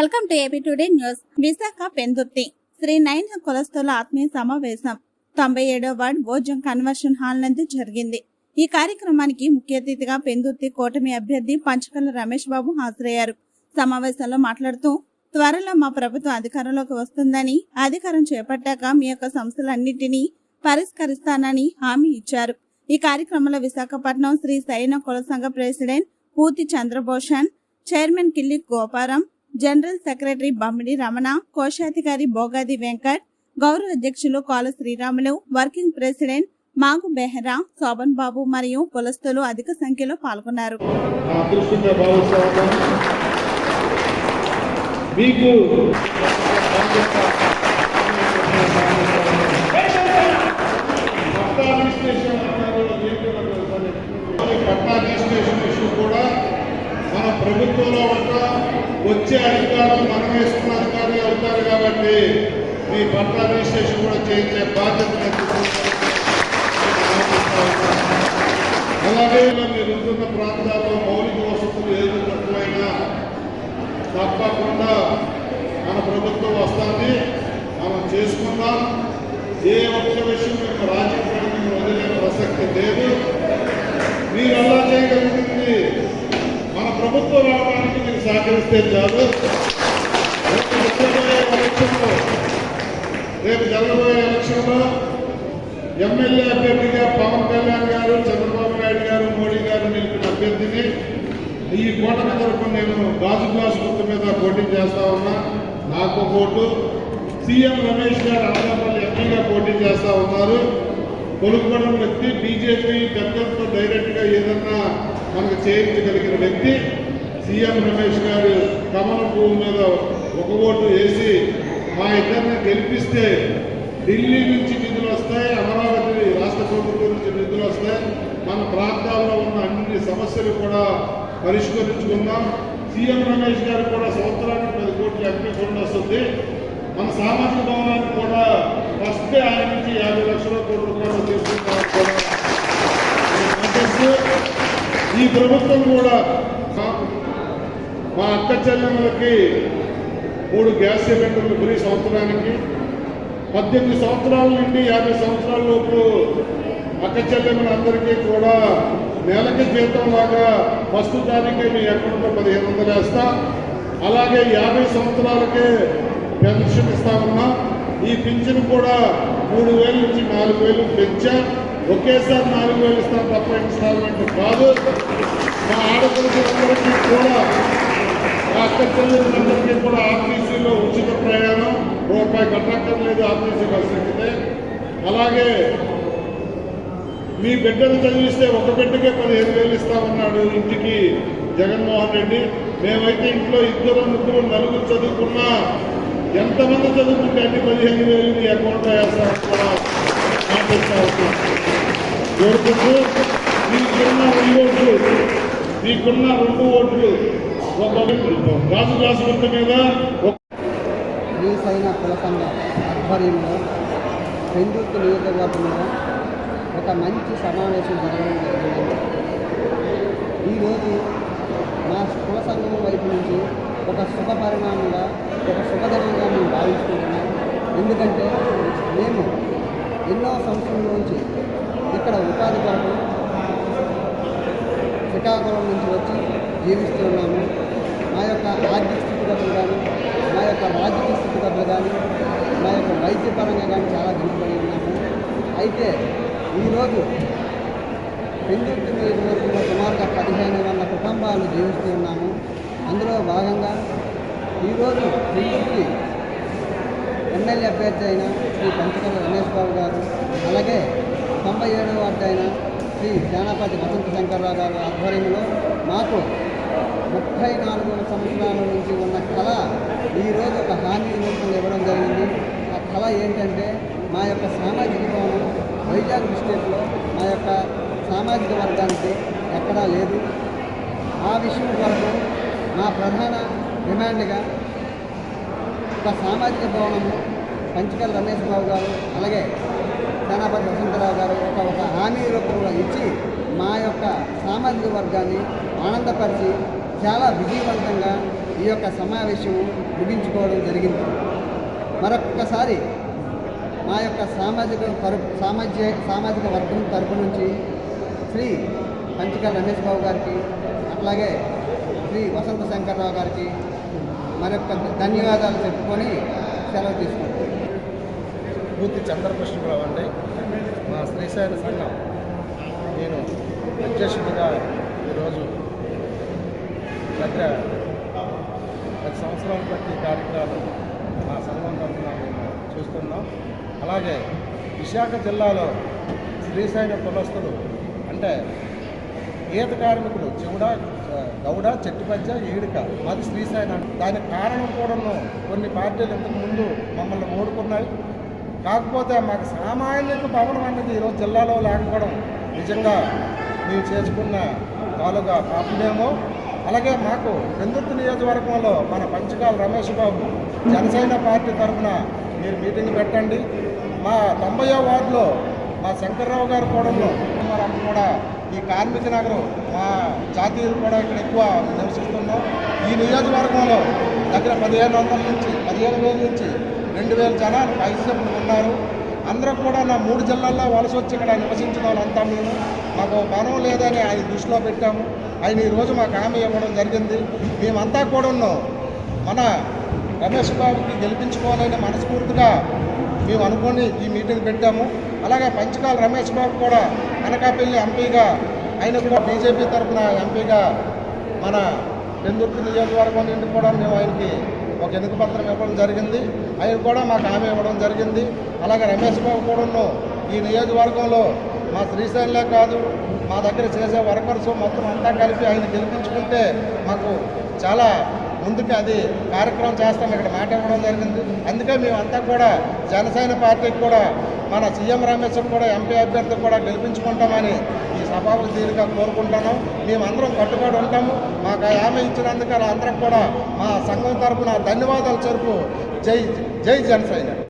Welcome to AP today news. Visakha Pendurthi. Sri nine కులస్తుల ఆత్మీయ సమావేశం. తొంభై ఏడో వార్డ్ భోజం కన్వర్షన్ హాల్ నందు జరిగింది. ఈ కార్యక్రమానికి ముఖ్య అతిథిగా పెందుర్తి కూటమి అభ్యర్థి పంచకల్ల రమేష్ బాబు హాజరయ్యారు. సమావేశంలో మాట్లాడుతూ త్వరలో మా ప్రభుత్వం అధికారంలోకి వస్తుందని అధికారం చేపట్టాక మీ యొక్క సమస్యలన్నింటినీ పరిష్కరిస్తానని హామీ ఇచ్చారు. ఈ కార్యక్రమంలో విశాఖపట్నం శ్రీ సైన కుల సంఘ president Puthi Chandrabhushan chairman Killi Goparam general secretary Bammidi Ramana కోశాధికారి బోగాది వెంకట్ గౌరవ అధ్యక్షులు కాల శ్రీరాములు వర్కింగ్ ప్రెసిడెంట్ మాగు బెహ్రా శోభన్ బాబు మరియు కులస్తులు అధిక సంఖ్యలో పాల్గొన్నారు. మీకు పట్టా రిజిస్ట్రేషన్ అన్నారు, ఏంటో నాకు తెలుసా? మరి పట్టా రిజిస్ట్రేషన్ ఇష్యూ కూడా మన ప్రభుత్వంలో ఉన్న వచ్చే అధికారులు మనం వేసుకున్న అధికారులు అవుతారు కాబట్టి మీ పట్ల రిజిస్ట్రేషన్ కూడా చేయించే బాధ్యత అలాగే మీరు ఉంటున్న ప్రాంతాల్లో మౌలిక వసతులు ఏది తక్కువైనా తప్పకుండా మన ప్రభుత్వం వస్తుంది. మనం చేసుకుందాం. ఏ ఒక్క విషయం యొక్క రాజకీయాన్ని వదిలే ప్రసక్తి లేదు. మీరు అలా చేయగలిగింది మన ప్రభుత్వం రావడానికి మీరు సహకరిస్తే చాలు. రేపు జరగబోయే ఎలక్షన్లో ఎమ్మెల్యే అభ్యర్థిగా పవన్ కళ్యాణ్ గారు చంద్రబాబు నాయుడు గారు మోడీ గారు నిలిపిన అభ్యర్థిని ఈ కూటమి తరఫున నేను గాజు గ్లాస్ గుర్తు మీద పోటీ చేస్తా ఉన్నా. నాకు ఓటు. సీఎం రమేష్ గారు అనకాపల్లి ఎంపీగా పోటీ చేస్తా ఉన్నారు. కొలుగుబడిన వ్యక్తి బీజేపీ పెద్దలతో డైరెక్ట్గా ఏదన్నా మనకు చేయించగలిగిన వ్యక్తి సీఎం రమేష్ గారు కమల భూమి మీద ఒక ఓటు వేసి మా ఇద్దరిని గెలిపిస్తే ఢిల్లీ నుంచి నిధులు వస్తాయి అమరావతి రాష్ట్ర ప్రభుత్వం నుంచి నిధులు వస్తాయి. మన ప్రాంతాల్లో ఉన్న అన్ని సమస్యలు కూడా పరిష్కరించుకుందాం. సీఎం రమేష్ గారు కూడా సంవత్సరానికి పది కోట్ల ఎంపీ ఫండ్ వస్తుంది. మన సామాజిక భవనానికి కూడా ఫస్ట్ ఆయన నుంచి యాభై లక్షల కోట్ల రూపాయలు తీసుకుంటాం కూడా ఈ ప్రభుత్వం కూడా మా అక్క చెల్లెమ్మలకి మూడు గ్యాస్ సిలిండర్లు ఫ్రీ సంవత్సరానికి. పద్దెనిమిది సంవత్సరాల నుండి యాభై సంవత్సరాల లోపు అక్క చెల్లెమ్మలందరికీ కూడా నెలకి జీతం లాగా ఫస్ట్ తారీఖే మీ అకౌంట్లో పదిహేను వందలు వేస్తా. అలాగే యాభై సంవత్సరాలకే పెన్షన్ ఇస్తామన్నా ఈ పింఛన్ కూడా మూడు వేల నుంచి నాలుగు వేలు పెంచా. ఒకేసారి నాలుగు వేలు ఇస్తాం తప్ప ఇన్స్టాల్మెంట్ కాదు. మా ఆడపిల్లలందరికీ కూడా అక్క చెల్లెలందరికీ కూడా ఆర్టీసీలో ఉచిత ప్రయాణం రూపాయి కట్టక్కర్లేదు ఆర్టీసీ బస్సు ఎక్కితే అలాగే మీ బిడ్డను చదివిస్తే ఒక బిడ్డకే పదిహేను వేలు ఇస్తామన్నాడు ఇంటికి జగన్మోహన్ రెడ్డి. మేమైతే ఇంట్లో ఇద్దరు ముగ్గురు నలుగురు చదువుకున్నా ఎంతమంది చదువుకుంటే అన్ని పదిహేను వేలు మీ అకౌంట్లో వేస్తామని మాట్లాడుతూ ఉన్నాం కోరుకుంటూ మీకున్న రెండు ఓట్లు మీకున్న రెండు ఓట్లు రాజు గ్లాసు గుర్తు మీద ఒక శ్రీశైన కుల ఆధ్వర్యంలో పెందుర్తి నియోజకవర్గంలో ఒక మంచి సమావేశం జరగడం జరిగింది. ఈరోజు మా కుల సంఘం వైపు నుంచి ఒక శుభ పరిణామంగా ఒక శుభదినంగా మేము భావిస్తున్నాం ఎందుకంటే మేము ఎన్నో సంవత్సరాల నుంచి ఇక్కడ ఉపాధి కొరకు శ్రీకాకుళం నుంచి వచ్చి జీవిస్తూ ఉన్నాము మా యొక్క ఆర్థిక స్థితిగతులు కానీ మా యొక్క రాజకీయ స్థితిగతులు కానీ మా యొక్క వైద్యపరంగా కానీ చాలా దిగుబడి ఉన్నాము. అయితే ఈరోజు పెందుర్తి నియోజకవర్గంలో సుమారుగా పదిహేను వందల కుటుంబాలు జీవిస్తూ ఉన్నాము. అందులో భాగంగా ఈరోజు పెందుర్తి ఎమ్మెల్యే అభ్యర్థి అయిన శ్రీ పంచకల్ల రమేష్ బాబు గారు అలాగే తొంభై ఏడవ వార్డు అయిన శ్రీ సేనాపతి వసంత శంకర్రావు గారు ఆధ్వర్యంలో మాకు ముప్పై నాలుగు సంవత్సరాల నుంచి ఉన్న కళ ఈరోజు ఒక హామీ రూపంలో ఇవ్వడం జరిగింది. ఆ కళ ఏంటంటే మా యొక్క సామాజిక భవనం వైజాగ్ డిస్ట్రిక్ట్లో మా యొక్క సామాజిక వర్గానికి ఎక్కడా లేదు. ఆ విషయం కొరకు మా ప్రధాన డిమాండ్గా ఒక సామాజిక భవనము పంచికల్ రమేష్ బాబు గారు అలాగే సేనాపతి వసంతరావు గారు ఒక ఒక హామీ రూపంలో ఇచ్చి మా యొక్క సామాజిక వర్గాన్ని ఆనందపరిచి చాలా విజయవంతంగా ఈ యొక్క సమావేశం ముగించుకోవడం జరిగింది. మరొక్కసారి మా యొక్క సామాజిక తరపు సామాజిక సామాజిక వర్గం తరపు నుంచి శ్రీ పంచిక రమేష్ బాబు గారికి అట్లాగే శ్రీ వసంత శంకర్రావు గారికి మరొక ధన్యవాదాలు చెప్పుకొని సెలవు తీసుకుంటాం పూర్తి చంద్రకృష్ణరావు అండి. మా శ్రీశైల సంఘం. నేను అధ్యక్షుడిగా ఈరోజు దగ్గర పది సంవత్సరం ప్రతి కార్యక్రమాలు మా సంఘం తరఫున మేము చూస్తున్నాం. అలాగే విశాఖ జిల్లాలో శ్రీశైల కులస్తులు అంటే ఈత కార్మికులు చెవుడ గౌడ చెట్టుపచ్చ ఏడుక మాది శ్రీశైలం. దానికి కారణం కూడాను కొన్ని పార్టీలు ఇంతకు ముందు మమ్మల్ని ఓడుకున్నాయి కాకపోతే మాకు సామాన్యత భవనం అనేది ఈరోజు జిల్లాలో లేకపోవడం నిజంగా మేము చేసుకున్న తాలూకా పాపమేమో. అలాగే మాకు పెందుర్తి నియోజకవర్గంలో మన పంచకాల రమేష్ బాబు జనసేన పార్టీ తరఫున మీరు మీటింగ్ పెట్టండి. మా తొంభయో వార్డులో మా శంకర్రావు గారు కూడంలో కూడా ఈ కార్మిక నగరం మా జాతీయులు కూడా ఇక్కడ ఎక్కువ నివసిస్తున్నాం. ఈ నియోజకవర్గంలో దగ్గర పదిహేను వందల నుంచి పదిహేను వేల నుంచి రెండు వేల జనాలు పైసలు ఉన్నారు. అందరూ కూడా నా మూడు జిల్లాల్లో వలస వచ్చి ఇక్కడ నివసించిన వాళ్ళంతా మేము. మాకు బలం లేదని ఆయన దృష్టిలో పెట్టాము. ఆయన ఈరోజు మాకు హామీ ఇవ్వడం జరిగింది. మేమంతా కూడా మన రమేష్ బాబుకి గెలిపించుకోవాలని మనస్ఫూర్తిగా మేము అనుకొని ఈ మీటింగ్ పెట్టాము. అలాగే పంచకాల రమేష్ బాబు కూడా అనకాపల్లి ఎంపీగా ఆయన కూడా బీజేపీ తరఫున ఎంపీగా మన పెందుర్తి నియోజకవర్గం నుండి కూడా మేము ఆయనకి ఒక ఎన్నిక పత్రం ఇవ్వడం జరిగింది. ఆయన కూడా మాకు హామీ ఇవ్వడం జరిగింది. అలాగే రమేష్ బాబు కూడా ఈ నియోజకవర్గంలో మా శ్రీశైలంలో కాదు మా దగ్గర చేసే వర్కర్స్ మొత్తం అంతా కలిపి ఆయన గెలిపించుకుంటే మాకు చాలా ముందుకు అది కార్యక్రమం చేస్తాం. ఇక్కడ మాట ఇవ్వడం జరిగింది. అందుకే మేమంతా కూడా జనసేన పార్టీకి కూడా మన సీఎం రమేష్ కూడా ఎంపీ అభ్యర్థి కూడా గెలిపించుకుంటామని ఈ సభకు తీరుగా కోరుకుంటున్నాం మేమందరం కట్టుబడి ఉంటాము. మాకు ఆ హామీ ఇచ్చినందుకు అందరం కూడా మా సంఘం తరపున ధన్యవాదాలు చెరుపు. జై జై జనసేన.